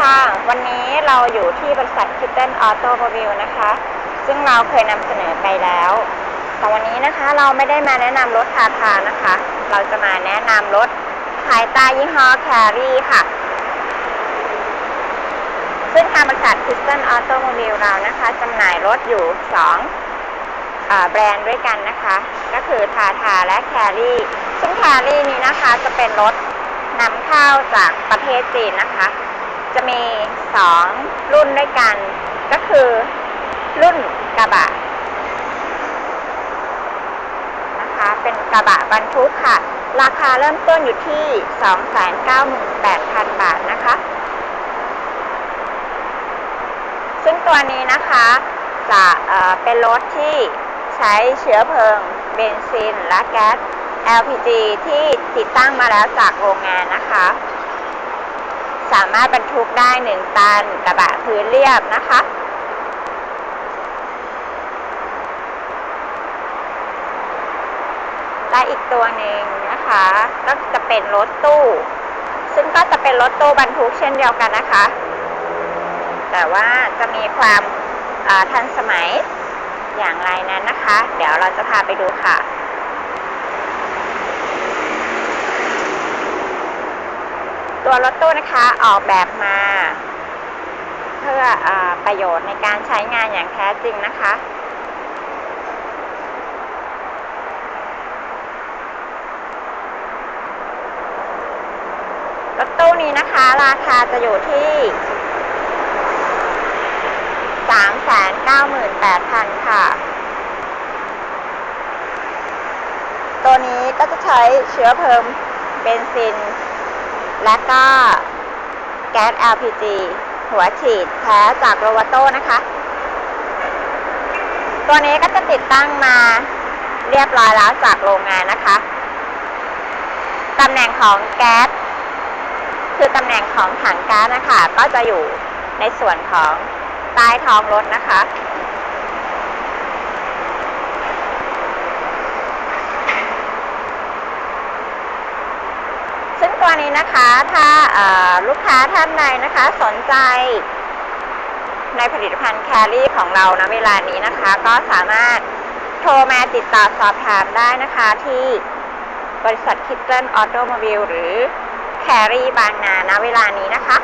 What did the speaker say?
ค่ะ วันนี้เราอยู่ที่บริษัทคิ t เต้นออโตโมบิลนะคะ ซึ่งเราเคยนำเสนอไปแล้ว แต่วันนี้นะคะเราไม่ได้มาแนะนำรถทาทานะคะ เราจะมาแนะนำรถภายใต้ยี่ห้อแครี่ค่ะ ซึ่งทางบริษัทคิ t เต้นออโตโมบิลเรานะคะจำหน่ายรถอยู่2อแบรนด์ด้วยกันนะคะ ก็คือทาทาและแครี่ซึ่งแครี่นี้นะคะจะเป็นรถนำเข้าจากประเทศจีนนะคะ มี2รุ่นด้วยกัน ก็คือ รุ่นกระบะนะคะ เป็นกระบะบรรทุกค่ะ ราคาเริ่มต้นอยู่ที่ 298,000 บาทนะคะ ซึ่งตัวนี้นะคะจะเเป็นรถที่ใช้เชื้อเพลิง เบนซิน และแก๊ส LPG ที่ติดตั้งมาแล้วจากโรงงานนะคะ สามารถบรรทุกได้ 1 ตันกระบะพื้นเรียบนะคะ และอีกตัวหนึ่งนะคะ ก็จะเป็นรถตู้ ซึ่งก็จะเป็นรถตู้บรรทุกเช่นเดียวกันนะคะ แต่ว่าจะมีความทันสมัยอย่างไรนั้นนะคะ เดี๋ยวเราจะพาไปดูค่ะ ตัวรถตู้นะคะออกแบบมา เพื่ออประโยชน์ในการใช้งานอย่างแท้จริงนะคะ รถตู้นี้นะคะ ราคาจะอยู่ที่398,000ค่ะ ตัวนี้ก็จะใช้เชื้อเพลิงเบนซิน และก็แก๊ส LPG หัวฉีดแท้จากโรวาโต้นะคะ ตัวนี้ก็จะติดตั้งมาเรียบร้อยแล้วจากโรงงานนะคะ ตำแหน่งของแก๊ส คือตำแหน่งของถังก๊าซนะคะ ก็จะอยู่ในส่วนของใต้ท้องรถนะคะ ตัวนี้นะคะถ้าลูกค้าท่านใดนะคะสนใจ ในผลิตภัณฑ์แครี่ของเรานะเวลานี้นะคะ ก็สามารถโทรมาติดต่อสอบถามได้นะคะที่บริษัทคิทเทิลออโตโมบิลหรือแครี่บางนาณเวลานี้นะคะ